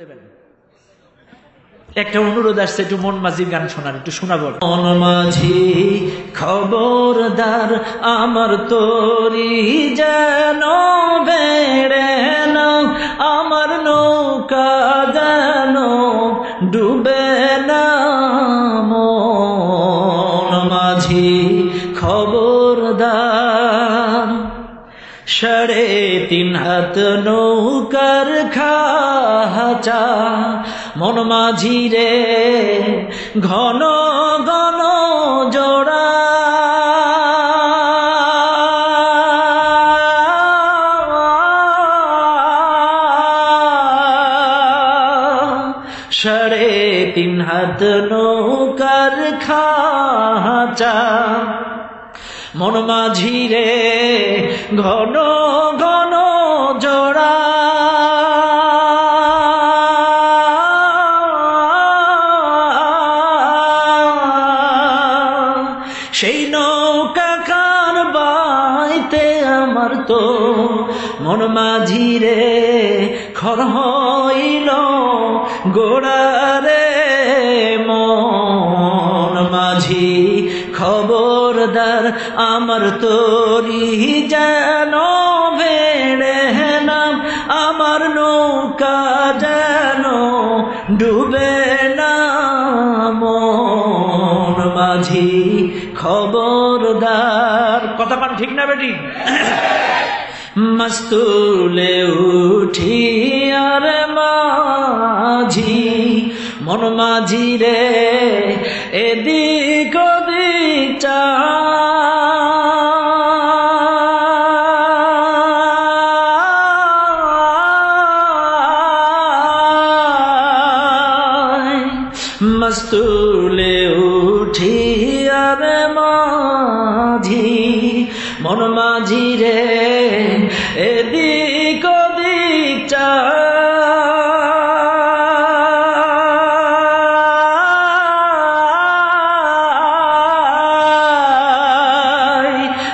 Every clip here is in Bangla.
দেবেন। একটা অনুরোধ আসছে, একটু মন মাঝির গান শোনার একটু শোনাবো। মন মাঝি খবরদার, আমার তোরি যেন বেড়ে না আমার নৌকা যেন ডুবে না মন মাঝি খবরদার, সাড়ে তিন হাত নৌকার খাচা মন মাঝি রে ঘন ঘন জোড়া। সাড়ে তিন হাত নৌকার খাচা মন মাঝি রে ঘন ঘন সেই নৌকা কার বাইতে আমার তো মন মাঝি রে, খর হইল গোড়া রে মন মাঝি খবরদার আমার তোরি যেন বেড়ে নাম, আমার নৌকা যেন ডুবে না। মন মাঝি খবরদার। কথা পান ঠিক না বেটি? মস্তুলে উঠি আর মাঝি, মন মাঝি রে, এদিক ওদিক চা। মস্তুলে উঠি আর মাঝি, মন মাঝি রে, এদিক ওদিক চা।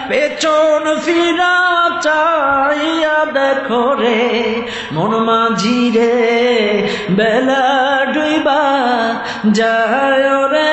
পেছন ফিরা চাইয়া দেখো রে, মন মাঝি রে, বেলা ডুইবা যায় রে।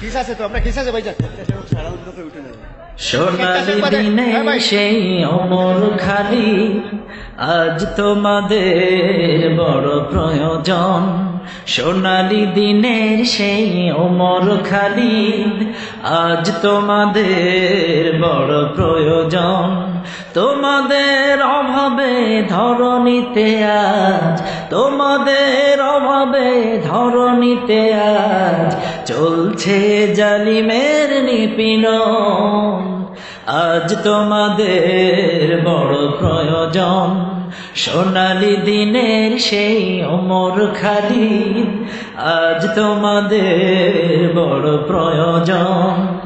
কিস আছে তো? আমরা কিস আছে ভাই যান সোনালি দিনে সেই অমর খালি। আজ তোমাদের বড় প্রয়োজন। সোনালি দিনের সেই অমর খালি। আজ তোমাদের বড় প্রয়োজন। তোমাদের অভাবে ধরণীতে আজ তোমাদের অভাবে ধরণীতে আজ চলছে জালিমের নিপীড়ন। আজ তোমাদের বড় প্রয়োজন, সোনালি দিনের সেই অমর খালি আজ তোমাদের বড় প্রয়োজন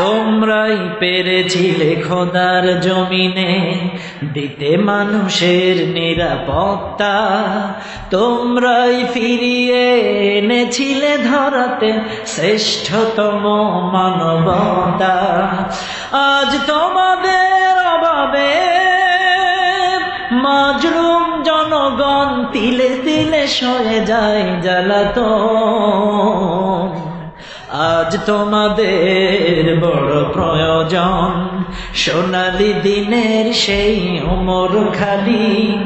তোমরাই পেরেছিলে খোদার জমিনে দিতে মানুষের নিরাপত্তা। তোমরাই ফিরিয়ে এনেছিলে ধরাতে শ্রেষ্ঠতম মানবতা। আজ তোমাদের অভাবে মাজরুম জনগণ তিলে তিলে সয়ে যায় জ্বালাতন। আজ তোমাদের বড় প্রয়োজন। সোনালি দিনের সেই উমর খালি।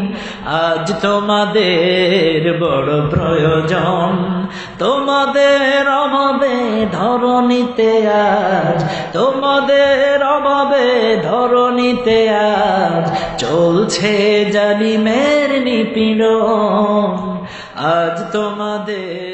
আজ তোমাদের বড় প্রয়োজন। তোমাদের অভাবে ধরণীতে আজ। তোমাদের অভাবে ধরণীতে আজ। চলছে জালিমের নিপীড়ন। আজ তোমাদের